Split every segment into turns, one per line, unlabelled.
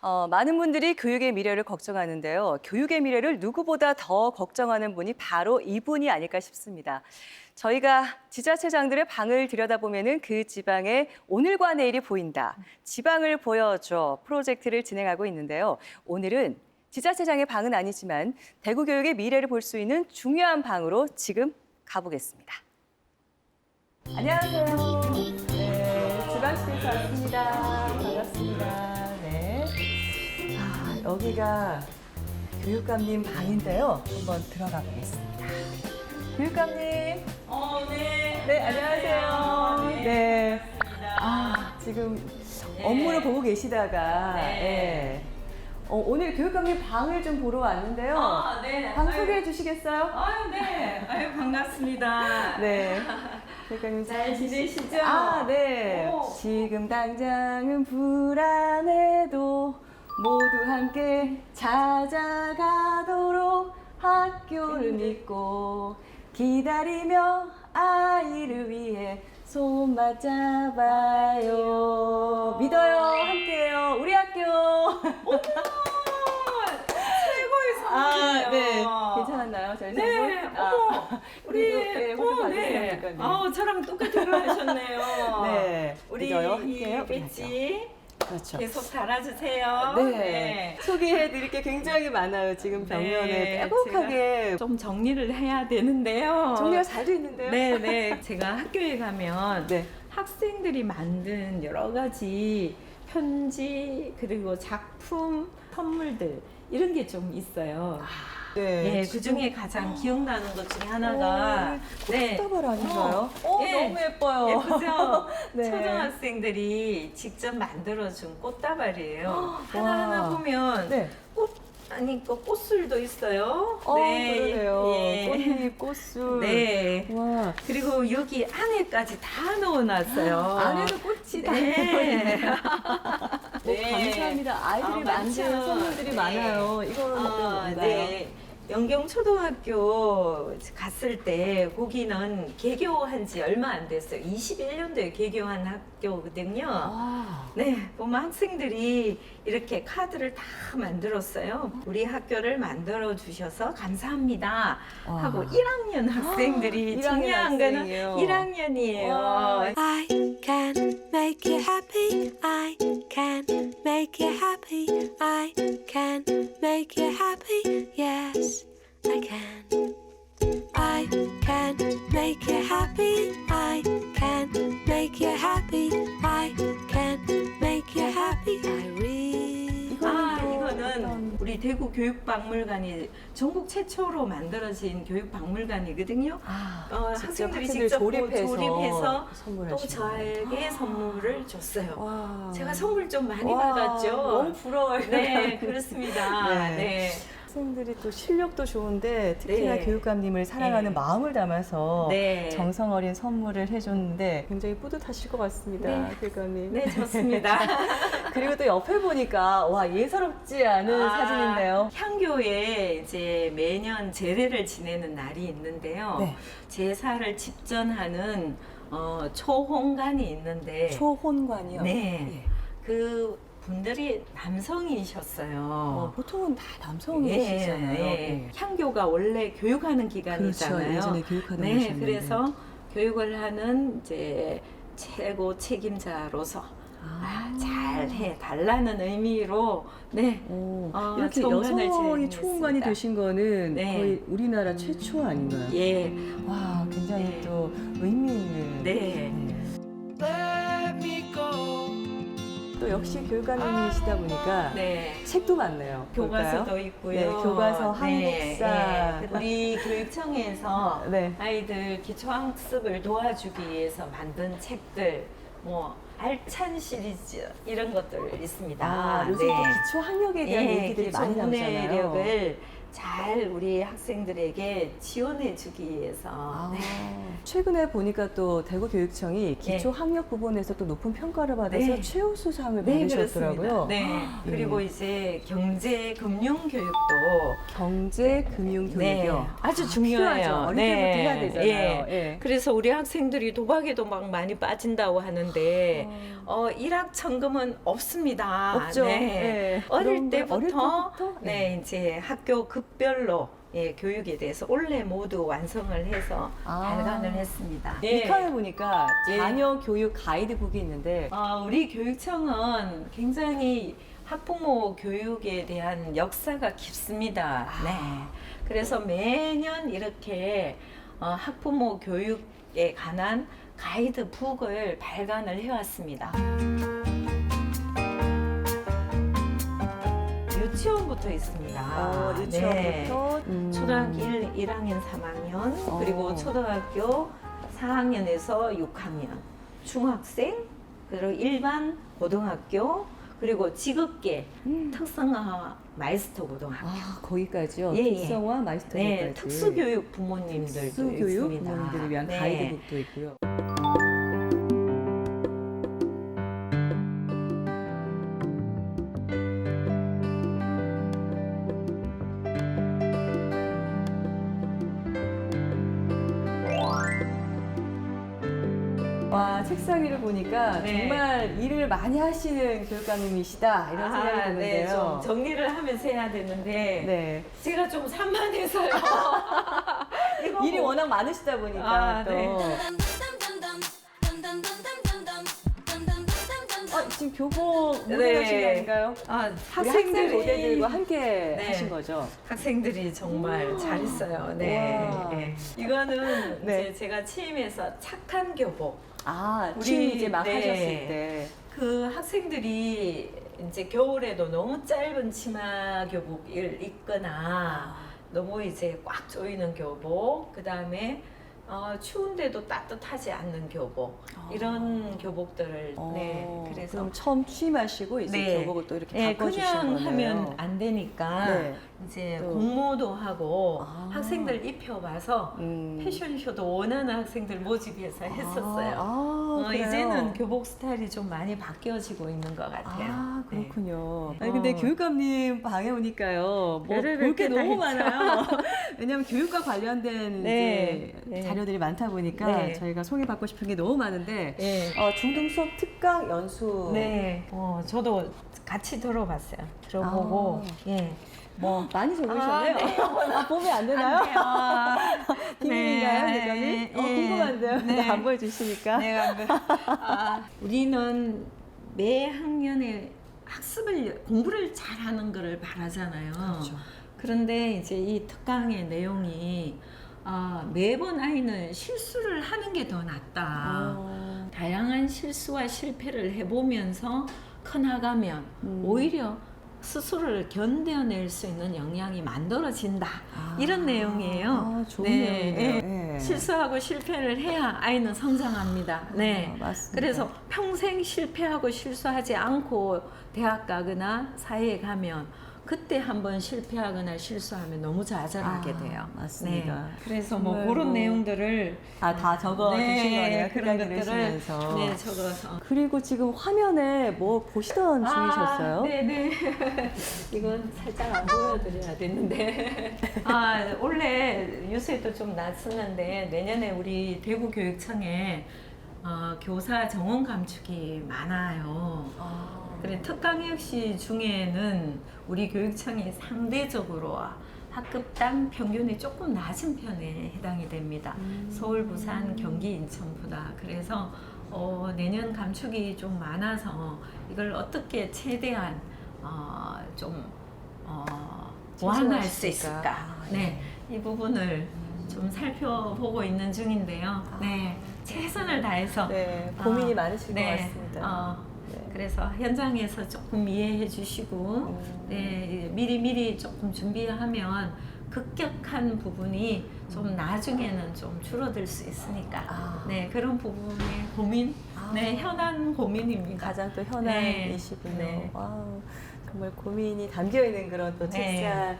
어, 많은 분들이 교육의 미래를 걱정하는데요. 교육의 미래를 누구보다 더 걱정하는 분이 바로 이분이 아닐까 싶습니다. 저희가 지자체장들의 방을 들여다보면 그 지방의 오늘과 내일이 보인다. 지방을 보여줘 프로젝트를 진행하고 있는데요. 오늘은 지자체장의 방은 아니지만 대구 교육의 미래를 볼 수 있는 중요한 방으로 지금 가보겠습니다. 안녕하세요. 네, 지방시에서 왔습니다. 반갑습니다. 네. 아, 여기가 교육감님 방인데요. 한번 들어가 보겠습니다. 교육감님.
어, 네.
네, 안녕하세요. 네. 아, 지금 업무를 보고 계시다가
네.
예. 어, 오늘 교육감님 방을 좀 보러 왔는데요.
아, 네.
방. 소개해 주시겠어요?
아유, 네. 아유, 반갑습니다.
네. 교육감님
잘 지내시죠?
아, 네.
오.
지금 당장은 불안해도 모두 함께 찾아가도록 학교를 믿고 기다리며 아이를 위해 손 맞잡아요. 믿어요. 함께해요. 우리 학교.
최고의
아,
선물이에요.
네. 괜찮았나요? 저희
네,
선물? 아,
어머, 우리,
네,
네. 아우, 저랑 똑같은 걸 하셨네요.
네.
우리
믿어요.
이
함께해요.
배지
그렇죠.
계속 달아주세요.
네. 소개해 드릴 게 굉장히 많아요. 지금 벽면에
네,
빼곡하게
좀 정리를 해야 되는데요.
정리가 잘 돼 있는데요.
네, 네. 제가 학교에 가면
네.
학생들이 만든 여러 가지 편지 그리고 작품 선물들 이런 게 좀 있어요.
네.
예, 그 중에 가장 기억나는 것 중에 하나가 네,
꽃다발 아닌가요?
어,
어,
예.
너무 예뻐요.
예쁘죠?
네.
초등학생들이 직접 만들어준 꽃다발이에요. 하나하나
와.
보면
네.
꽃 아니 그 꽃술도 있어요.
어, 그러네요.
예.
꽃잎, 꽃술.
네.
와.
그리고 여기 안에까지 다 넣어놨어요.
안에도 꽃이 다
네.
있네.
네.
감사합니다. 아이들이
아,
만든
많죠.
선물들이
네.
많아요. 이거는
아,
뭔가요?
네. 영경초등학교 갔을 때 거기는 개교한 지 얼마 안 됐어요. 21년도에 개교한 학교거든요.
아.
네, 보면 학생들이 이렇게 카드를 다 만들었어요. 우리 학교를 만들어 주셔서 감사합니다.
와.
하고 1학년 학생들이
아, 1학년
중요한 거는
학생이에요.
1학년이에요.
와.
I can make you happy. I can make you happy. I can make you happy. Yes, I can. I can make you happy.
대구 교육박물관이 전국 최초로 만들어진 교육박물관이거든요.
아,
어,
직접
학생들이
학생들
직접
조립해서,
조립해서 또 저에게 선물을 줬어요.
와.
제가 선물 좀 많이
와,
받았죠.
너무 부러워요.
네, 그렇습니다.
네.
네.
학생들이 또 실력도 좋은데 특히나
네.
교육감님을 사랑하는
네.
마음을 담아서
네.
정성 어린 선물을 해줬는데 굉장히 뿌듯하실 것 같습니다,
네.
교육감님.
네, 좋습니다.
그리고 또 옆에 보니까 와 예사롭지 않은
아,
사진인데요.
향교에 이제 매년 제례를 지내는 날이 있는데요.
네.
제사를 집전하는 어, 초홍관이 있는데
초혼관이요.
네.
예.
그 분들이 남성이셨어요.
어, 보통은 다 남성이시잖아요.
예, 예.
예.
향교가 원래 교육하는 기관이잖아요.
그렇죠. 예전에 교육하는
네,
곳이었는데.
그래서 교육을 하는 이제 최고 책임자로서
아.
잘해 달라는 의미로 네.
오,
어,
이렇게 여성이
진행했습니다.
초혼관이 되신 거는
네.
거의 우리나라 최초 아닌가요?
예.
와, 굉장히
네.
또 의미 있는.
네.
또 역시 교육감님이시다 보니까
네.
책도 많네요. 볼까요?
교과서도 있고요.
네, 교과서, 한국사.
네. 우리 교육청에서
네.
아이들 기초학습을 도와주기 위해서 만든 책들, 뭐 알찬 시리즈 이런 것들 있습니다.
아, 요즘 또 기초 학력에 대한
예,
얘기들이
기초
많이 나오잖아요.
문해력을 잘 우리 학생들에게 지원해 주기 위해서
아,
네.
최근에 보니까 또 대구 교육청이 기초 학력 부분에서 또 높은 평가를 받아서
네.
최우수상을
네,
받으셨더라고요.
그렇습니다. 네.
예.
그리고 이제 경제 금융 교육도
경제 금융 교육이요.
네, 아주
아,
중요해요.
필요하죠. 어릴
네.
때부터 해야 되잖아요.
예.
예.
그래서 우리 학생들이 도박에도 막 많이 빠진다고 하는데 어, 일확천금은 없습니다.
없죠.
네.
예.
어릴
그런
때부터,
어릴 때부터?
네 이제 학교 급별로 예, 교육에 대해서 올해 모두 완성을 해서
아.
발간을 했습니다.
이 칸에 보니까
예.
자녀 교육 가이드북이 있는데
어, 우리 교육청은 굉장히 학부모 교육에 대한 역사가 깊습니다.
아.
네. 그래서 매년 이렇게 어, 학부모 교육에 관한 가이드북을 발간을 해왔습니다. 유치원부터 있습니다.
어,
네.
유치원부터 음.
초등학교 1, 1학년 3학년
어.
그리고 초등학교 4학년에서 6학년 중학생 그리고 일반 고등학교 그리고 직업계
음.
특성화 마이스터 고등학교
아 거기까지요.
예, 예.
특성화 마이스터까지.
네 특수교육 부모님들도
특수교육
있습니다.
부모님들을 위한
네.
가이드북도 있고요. 와 책상 위를 보니까
네.
정말 일을 많이 하시는 교육감님이시다 이런 생각이
아, 네,
드는데요.
좀 정리를 하면서 해야 되는데
네.
제가 좀 산만해서요. 이거
일이
뭐-
워낙 많으시다 보니까
아,
또.
네.
어, 지금 교복
네.
무대하신 거 아닌가요?
아,
우리 학생들 모델들과 함께
네.
하신 거죠?
학생들이 정말 잘했어요. 네.
와.
네. 이거는
네.
이제 제가 취임해서 착한 교복.
아,
우리-
이제 막
네.
하셨을 때.
그 학생들이 이제 겨울에도 너무 짧은 치마 교복을 입거나 너무 이제 꽉 조이는 교복, 그 다음에 어, 추운데도 따뜻하지 않는 교복
아.
이런 교복들을
어,
네 그래서
그럼 처음 취임하시고 이제
네.
교복을 또 이렇게
네,
바꿔주신
그냥
거네요.
하면 안 되니까
네.
이제
또.
공모도 하고
아.
학생들 입혀봐서
음.
패션쇼도 원하는 학생들 모집해서 했었어요.
아, 아,
어,
그래요?
이제는 교복 스타일이 좀 많이 바뀌어지고 있는 것 같아요.
아, 그렇군요.
네.
아니, 근데
어.
교육감님 방에 오니까요. 뭐,
별의별
볼게
게 다
너무
있죠.
많아요. 왜냐하면 교육과 관련된
네,
이제
네.
자료들이 많다 보니까
네.
저희가 소개받고 싶은 게 너무 많은데,
네.
어, 중등 수업 특강 연수.
네. 어, 저도 같이 들어봤어요. 들어보고,
아.
예. 뭐.
많이 적으셨네요.
아, 네.
아, 보면 안 되나요? 비밀인가요,
네,
교육감님? 어,
예.
궁금한데요. 네.
네.
안 보여주시니까.
내가 그- 아, 우리는 매 학년에 학습을 공부를 잘하는 거를 바라잖아요.
그렇죠.
그런데 이제 이 특강의 내용이 아, 매번 아이는 실수를 하는 게 더 낫다.
어.
다양한 실수와 실패를 해보면서 커나가면
음.
오히려 스스로를 견뎌낼 수 있는 역량이 만들어진다. 이런 내용이에요.
아, 좋은
네.
내용이네요.
네.
네.
실수하고 실패를 해야 아이는 성장합니다. 네.
아, 맞습니다.
그래서 평생 실패하고 실수하지 않고 대학 가거나 사회에 가면 그때 한번 실패하거나 실수하면 너무 좌절하게
아,
돼요.
맞습니다.
네. 그래서 뭐 그런
뭐-
내용들을
아, 다 적어 주신 거네요.
그런
그런
것들을. 네 적어서
그리고 지금 화면에 뭐 보시던 중이셨어요?
아, 네네. 이건 살짝 안 보여드려야 되는데. 아, 원래 요새도 좀 낯섰는데 내년에 우리 대구 교육청에 어, 교사 정원 감축이 많아요.
아,
그래 특강 역시 중에는 우리 교육청이 상대적으로 학급당 평균이 조금 낮은 편에 해당이 됩니다.
음.
서울, 부산, 경기, 인천보다. 그래서 어, 내년 감축이 좀 많아서 이걸 어떻게 최대한 어, 좀 어, 보완할 수? 있을까?
아,
네, 이 부분을 좀 살펴보고 있는 중인데요. 네, 최선을 다해서
네, 고민이
어,
많으실
네,
것 같습니다.
어,
네.
그래서 현장에서 조금 이해해 주시고
음.
네, 미리 미리 조금 준비하면 급격한 부분이 좀 나중에는 좀 줄어들 수 있으니까
아.
네 그런 부분의 고민
아.
네 현안 고민입니다.
가장 또
네.
현안이시군요.
네.
와우, 정말 고민이 담겨 있는 그런 또
네.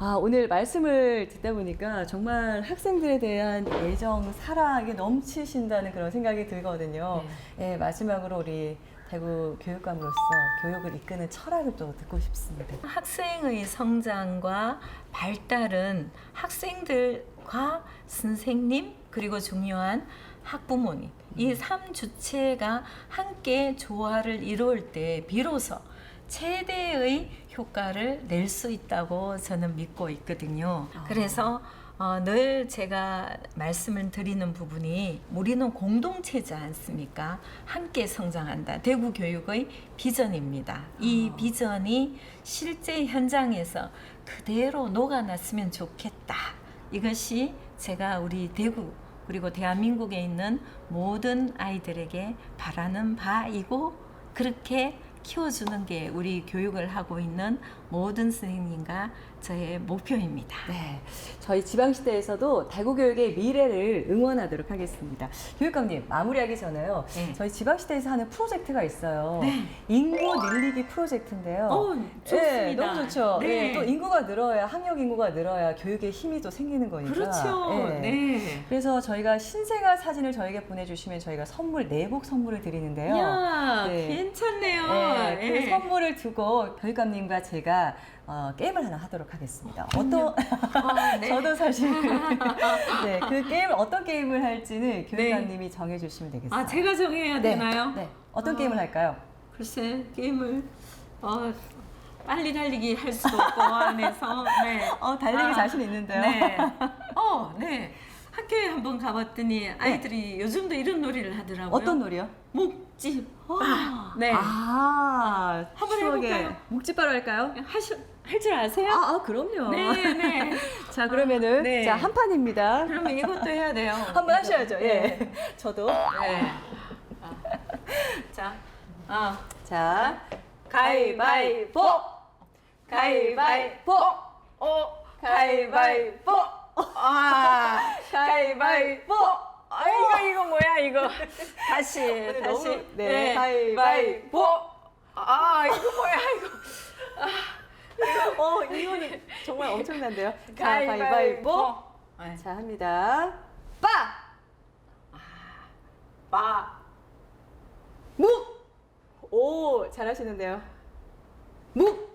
아, 오늘 말씀을 듣다 보니까 정말 학생들에 대한 애정, 사랑이 넘치신다는 그런 생각이 들거든요. 예, 마지막으로 우리 대구 교육감으로서 교육을 이끄는 철학을 또 듣고 싶습니다.
학생의 성장과 발달은 학생들과 선생님 그리고 중요한 학부모님 이 삼 주체가 함께 조화를 이룰 때 비로소 최대의 효과를 낼 수 있다고 저는 믿고 있거든요. 그래서 어, 늘 제가 말씀을 드리는 부분이 우리는 공동체지 않습니까? 함께 성장한다. 대구 교육의 비전입니다. 이 비전이 실제 현장에서 그대로 녹아났으면 좋겠다. 이것이 제가 우리 대구 그리고 대한민국에 있는 모든 아이들에게 바라는 바이고 그렇게 키워주는 게 우리 교육을 하고 있는 모든 선생님과 저의 목표입니다.
네, 저희 지방시대에서도 대구 교육의 미래를 응원하도록 하겠습니다. 교육감님 마무리하기 전에요.
네.
저희 지방시대에서 하는 프로젝트가 있어요. 인구 늘리기 프로젝트인데요.
어, 좋습니다.
네, 너무 좋죠.
네.
네, 또 인구가 늘어야 학력 인구가 늘어야 교육의 힘이 또 생기는 거니까.
그렇죠.
네.
네.
그래서 저희가 신생아 사진을 저에게 보내주시면 저희가 선물 내복 선물을 드리는데요.
야,
네.
괜찮네요.
네, 그
예.
선물을 두고 교육감님과 제가 어, 게임을 하나 하도록 하겠습니다. 어떤
아, 네.
저도 사실 네, 그 게임 어떤 게임을 할지는 교육감님이 정해 주시면 되겠어요.
아, 제가 정해야
네,
되나요?
네. 어떤
아.
게임을 할까요?
글쎄, 게임을 어, 빨리 달리기 할 수도 없고 안에서 네.
어, 달리기
아,
자신 있는데요.
네. 어, 네. 학교에 한번 가봤더니 아이들이 요즘도 이런 놀이를 하더라고요.
어떤 놀이요?
묵집.
아,
네.
아,
한번 해볼까요?
묵찌바로 할까요?
하실 할 줄 아세요?
아, 아, 그럼요.
네, 네.
자, 그러면은
네.
자, 한 판입니다.
그러면 이것도 해야 돼요.
한번 하셔야죠. 예. 저도.
네. 아. 자, 아,
자,
가위바위보.
가위바위보.
어,
가위바위보.
아,
가위바위보.
아, 이거 이거 뭐야 이거? 다시 다시.
너무- 네, 가위바위보.
아, 이거 뭐야 이거?
어, 이혼이 정말 엄청난데요. 자,
가위바위보. 네.
자, 합니다. 빠!
빠.
묵! 오, 잘하시는데요. 묵!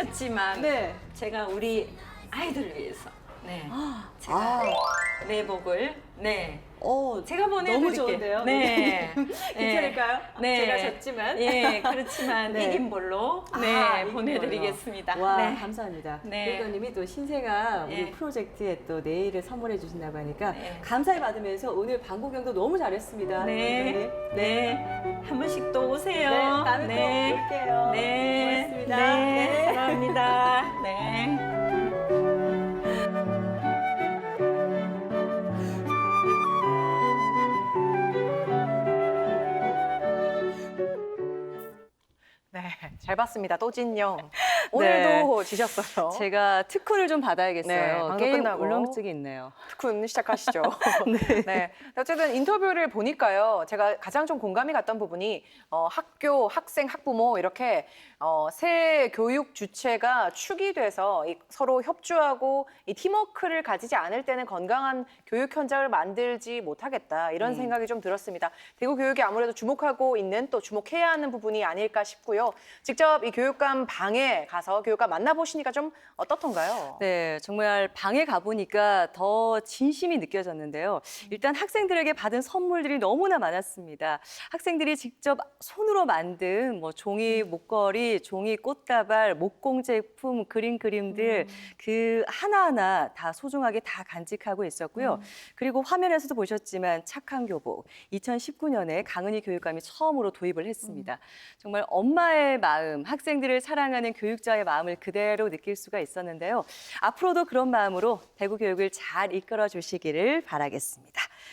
아. 이겼지만
네.
제가 우리 아이들을 위해서 네.
아,
내복을 네.
어,
제가 보내드릴게요.
너무 좋은데요?
네.
괜찮을까요?
네.
제가 졌지만.
예, 그렇지만
네.
이긴 걸로 네,
아,
보내드리겠습니다.
와,
네.
감사합니다.
네.
교육님이 또 신생아 우리
네.
프로젝트에 또 네일을 선물해 주신다고 하니까
네.
감사히 받으면서 오늘 방구경도 너무 잘했습니다.
네.
교육님.
네. 한 번씩 또 오세요.
네, 다음에
네.
또 올게요.
네.
고맙습니다.
네.
네.
사랑합니다.
네. 잘 봤습니다. 또진영. 오늘도 지셨어요.
제가 특훈을 좀
네,
받아야겠어요.
방송
게임
끝나고.
울렁증이 있네요.
특훈 시작하시죠. 네. 어쨌든 인터뷰를 보니까요. 제가 가장 좀 공감이 갔던 부분이 어, 학교, 학생, 학부모 이렇게 어, 새 교육 주체가 축이 돼서 이 서로 협조하고 이 팀워크를 가지지 않을 때는 건강한 교육 현장을 만들지 못하겠다 이런
음.
생각이 좀 들었습니다. 대구 교육이 아무래도 주목하고 있는 또 주목해야 하는 부분이 아닐까 싶고요. 직접 이 교육감 방에 가서 교육감 만나보시니까 좀 어떻던가요?
네, 정말 방에 가보니까 더 진심이 느껴졌는데요. 일단 학생들에게 받은 선물들이 너무나 많았습니다. 학생들이 직접 손으로 만든 뭐 종이 목걸이, 종이 꽃다발, 목공 제품, 그림 그림들 그 하나하나 다 소중하게 다 간직하고 있었고요. 그리고 화면에서도 보셨지만 착한 교복 2019년에 강은희 교육감이 처음으로 도입을 했습니다. 정말 엄마의 마음, 학생들을 사랑하는 교육 자의 마음을 그대로 느낄 수가 있었는데요. 앞으로도 그런 마음으로 대구 교육을 잘 이끌어 주시기를 바라겠습니다.